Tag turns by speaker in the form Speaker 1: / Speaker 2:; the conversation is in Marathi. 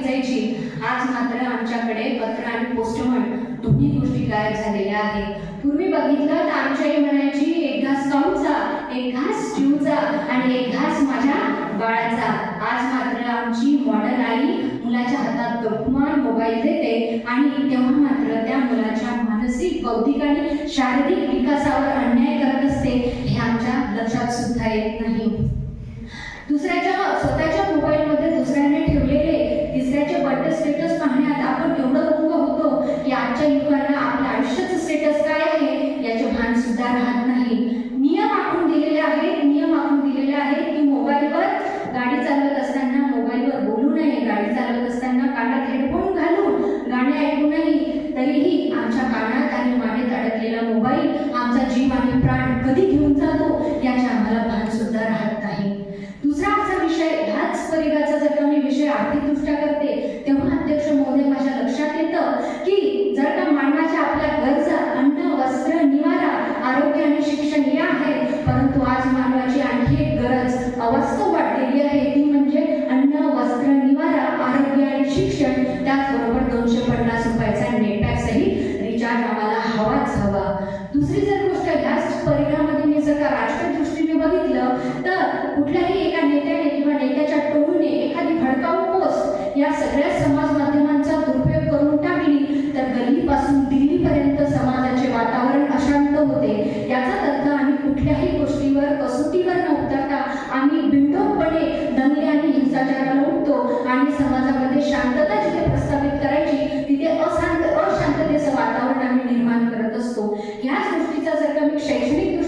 Speaker 1: आतुरतेने आज मात्र आमच्याकडे पत्र आणि पोस्टमन दोन्ही गोष्टी गायब झालेल्या आहेत. पूर्वी बघितलं तर आमच्या आई म्हणायची एक घास काऊचा एक घास चिवचा आणि एक घास माझ्या बाळाचा. आज मात्र आमची मॉडर्न आई मुलाच्या हातात गपमान मोबाईल देते आणि तेव्हा मात्र त्या मुलाच्या मानसिक बौद्धिक आणि शारीरिक विकासावर अन्याय करत असते हे आमच्या लक्षात सुद्धा येत नाही. दुसऱ्याच्या स्वतःच्या मोबाईलमध्ये दुसऱ्याने आजच्या युगाला आपल्या आयुष्याचं स्टेटस काय आहे याचे भान सुद्धा राहत नाही. नियम आखून दिलेले आहेत नियम आखून दिलेले आहेत की मोबाईलवर गाडी चालवत असताना मोबाईलवर बोलू नये गाडी चालवत असताना कानात हेडफोन घालून गाणे ऐकू नये. तरीही आमच्या कानात आणि मानेत अडकलेला मोबाईल आमचा जीव आणि प्राण कधी घेऊन जातो याचे आम्हाला भान सुद्धा राहत नाही. दुसरा आमचा विषय ह्याच परिघाचा जर का मी विषय आर्थिकदृष्ट्या करते दोनशे पन्नास रुपयाचा नेट पॅक रिचार्ज आम्हाला हवाच हवा. दुसरी जर गोष्ट याच परिघामध्ये मी जर का राजकीय दृष्टीने बघितलं तर कुठल्याही एका नेत्याने किंवा नेत्याच्या टोळीने एखादी भडकाऊ पोस्ट या सगळ्या समाज माध्यमांचा दुरुपयोग करून टाकली तर गल्लीपासून दिल्लीपर्यंत समाजाचे वातावरण अशांत होते. याचा अर्थ आम्ही कुठल्याही गोष्टीवर कसोटीवर न उतरता आम्ही बिंडोकपणे दंगले आणि हिंसाचाराला उठतो आणि समाजामध्ये शांतता असतो. ह्याच गोष्टीचा जर का मी शैक्षणिक